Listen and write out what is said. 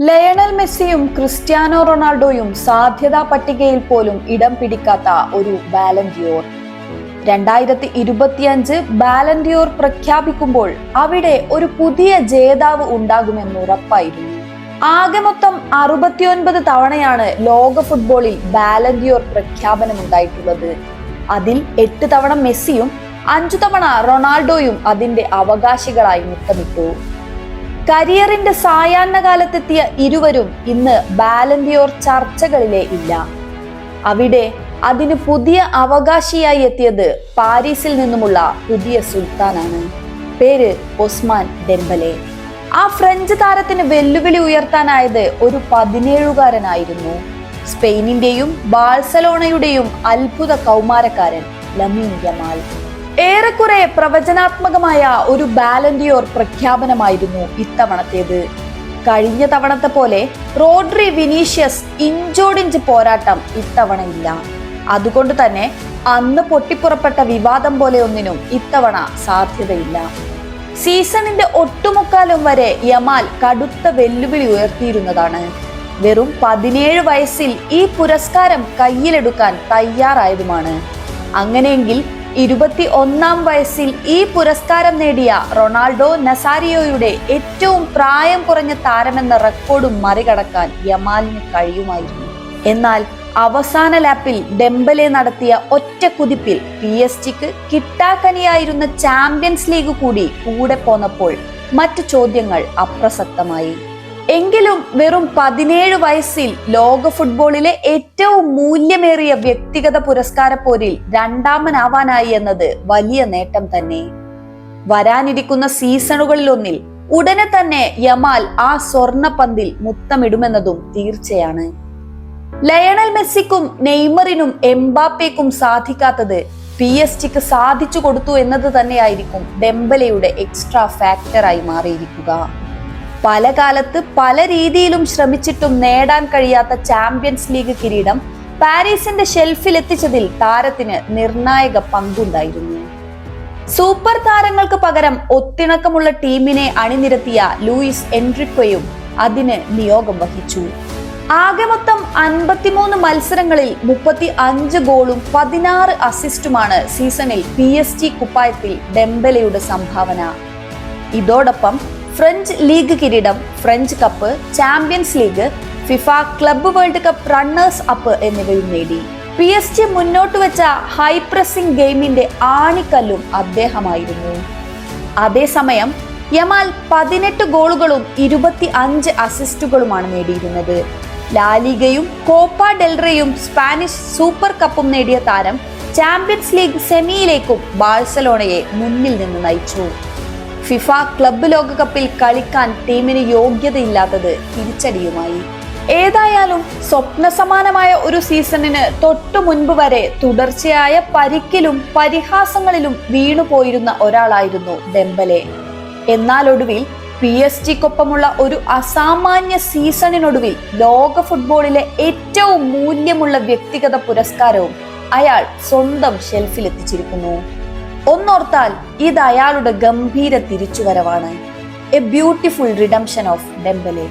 Lionel മെസ്സിയും Cristiano റൊണാൾഡോയും സാധ്യതാ പട്ടികയിൽ പോലും ഇടം പിടിക്കാത്ത ഒരു ബാലന്റിയോർ രണ്ടായിരത്തി ഇരുപത്തിയഞ്ച് ബാലന്റിയോർ പ്രഖ്യാപിക്കുമ്പോൾ അവിടെ ഒരു പുതിയ ജേതാവ് ഉണ്ടാകുമെന്ന് ഉറപ്പായിരുന്നു ആകെ മൊത്തം അറുപത്തിയൊൻപത് തവണയാണ് ലോക ഫുട്ബോളിൽ ബാലന്റിയോർ പ്രഖ്യാപനം ഉണ്ടായിട്ടുള്ളത് അതിൽ എട്ട് തവണ മെസ്സിയും അഞ്ചു തവണ റൊണാൾഡോയും അതിന്റെ അവകാശികളായി മുത്തമിട്ടു. കരിയറിന്റെ സായാഹ്ന കാലത്തെത്തിയ ഇരുവരും ഇന്ന് ബാലന്റിയോർ ചർച്ചകളിലേ ഇല്ല. അവിടെ അതിന് പുതിയ അവകാശിയായി എത്തിയത് പാരീസിൽ നിന്നുമുള്ള പുതിയ സുൽത്താനാണ്. പേര് ഒസ്മാൻ ഡെംബലെ ആ ഫ്രഞ്ച് താരത്തിന് വെല്ലുവിളി ഉയർത്താനായത് ഒരു പതിനേഴുകാരനായിരുന്നു. സ്പെയിനിന്റെയും ബാഴ്സലോണയുടെയും അത്ഭുത കൗമാരക്കാരൻ ലമീൻ യമാൽ. ഏറെക്കുറെ പ്രവചനാത്മകമായ ഒരു ബാലൻഡിയോർ പ്രഖ്യാപനമായിരുന്നു ഇത്തവണത്തേത്. കഴിഞ്ഞ തവണത്തെ പോലെ റോഡ്രി വിനീഷ്യസ് ഇഞ്ചോടിഞ്ച് പോരാട്ടം ഇത്തവണയില്ല. അതുകൊണ്ട് തന്നെ അന്ന് പൊട്ടിപ്പുറപ്പെട്ട വിവാദം പോലെ ഒന്നിനും ഇത്തവണ സാധ്യതയില്ല. സീസണിന്റെ ഒട്ടുമുക്കാലും വരെ യമാൽ കടുത്ത വെല്ലുവിളി ഉയർത്തിയിരുന്നതാണ്. വെറും പതിനേഴ് വയസ്സിൽ ഈ പുരസ്കാരം കയ്യിലെടുക്കാൻ തയ്യാറായതുമാണ്. അങ്ങനെയെങ്കിൽ ഇരുപത്തി ഒന്നാം വയസ്സിൽ ഈ പുരസ്കാരം നേടിയ റൊണാൾഡോ നസാരിയോയുടെ ഏറ്റവും പ്രായം കുറഞ്ഞ താരമെന്ന റെക്കോർഡും മറികടക്കാൻ യമാലിന് കഴിയുമായിരുന്നു. എന്നാൽ അവസാന ലാപ്പിൽ ഡെംബലെ നടത്തിയ ഒറ്റ കുതിപ്പിൽ പി എസ് ജിക്ക് കിട്ടാക്കനിയായിരുന്ന ചാമ്പ്യൻസ് ലീഗ് കൂടി കൂടെ പോന്നപ്പോൾ മറ്റു ചോദ്യങ്ങൾ അപ്രസക്തമായി. എങ്കിലും വെറും പതിനേഴ് വയസ്സിൽ ലോക ഫുട്ബോളിലെ ഏറ്റവും മൂല്യമേറിയ വ്യക്തിഗത പുരസ്കാര പോരിൽ രണ്ടാമനാവാനായി എന്നത് വലിയ നേട്ടം തന്നെ. വരാനിരിക്കുന്ന സീസണുകളിലൊന്നിൽ ഉടനെ തന്നെ യമാൽ ആ സ്വർണ പന്തിൽ മുത്തമിടുമെന്നതും തീർച്ചയാണ്. ലയണൽ മെസ്സിക്കും നെയ്മറിനും എംബാപ്പേക്കും സാധിക്കാത്തത് പി എസ് ജിക്ക് സാധിച്ചു കൊടുത്തു എന്നത് തന്നെയായിരിക്കും ഡെംബലയുടെ എക്സ്ട്രാ ഫാക്ടറായി മാറിയിരിക്കുക. പല കാലത്ത് പല രീതിയിലും ശ്രമിച്ചിട്ടും നേടാൻ കഴിയാത്ത ചാമ്പ്യൻസ് ലീഗ് കിരീടം പാരീസിന്റെ ഷെൽഫിൽ എത്തിച്ചതിൽ താരത്തിന് നിർണായക പങ്കുണ്ടായിരുന്നു. സൂപ്പർ താരങ്ങൾക്ക് പകരം ഒത്തിണക്കമുള്ള ടീമിനെ അണിനിരത്തിയ ലൂയിസ് എൻട്രിക്കോയും അതിന് നിയോഗം വഹിച്ചു. ആകെ മൊത്തം അൻപത്തിമൂന്ന് മത്സരങ്ങളിൽ മുപ്പത്തി അഞ്ച് ഗോളും പതിനാറ് അസിസ്റ്റുമാണ് സീസണിൽ പി എസ് ജി കുപ്പായത്തിൽ ഡെംബലയുടെ സംഭാവന. ഇതോടൊപ്പം ഫ്രഞ്ച് ലീഗ് കിരീടം French cup champions league FIFA club world cup runners up എന്നിവയും നേടി. പി എസ് ജി മുന്നോട്ട് വെച്ച ഹൈപ്രസിംഗ് ഗെയിമിന്റെ ആണിക്കല്ലും അദ്ദേഹമായിരുന്നു. അതേസമയം യമാൽ പതിനെട്ട് ഗോളുകളും ഇരുപത്തി അഞ്ച് അസിസ്റ്റുകളുമാണ് നേടിയിരുന്നത്. ലാലിഗയും കോപ്പ ഡെൽറയും സ്പാനിഷ് സൂപ്പർ കപ്പും നേടിയ താരം ചാമ്പ്യൻസ് ലീഗ് സെമിയിലേക്കും ബാഴ്സലോണയെ മുന്നിൽ നിന്ന് നയിച്ചു. ഫിഫ ക്ലബ്ബ് ലോകകപ്പിൽ കളിക്കാൻ ടീമിന് യോഗ്യതയില്ലാത്തത് തിരിച്ചടിയുമായി. ഏതായാലും സ്വപ്ന സമാനമായ ഒരു സീസണിന് തൊട്ടു മുൻപ് വരെ തുടർച്ചയായ പരിക്കിലും പരിഹാസങ്ങളിലും വീണുപോയിരുന്ന ഒരാളായിരുന്നു ഡെമ്പലെ എന്നാൽ ഒടുവിൽ പി എസ് ജിക്കൊപ്പമുള്ള ഒരു അസാമാന്യ സീസണിനൊടുവിൽ ലോക ഫുട്ബോളിലെ ഏറ്റവും മൂല്യമുള്ള വ്യക്തിഗത പുരസ്കാരവും അയാൾ സ്വന്തം ഷെൽഫിലെത്തിച്ചിരിക്കുന്നു. ഒന്നോർത്താൽ ഇത് അയാളുടെ ഗംഭീര തിരിച്ചുവരവാണ്. A beautiful redemption of Dembele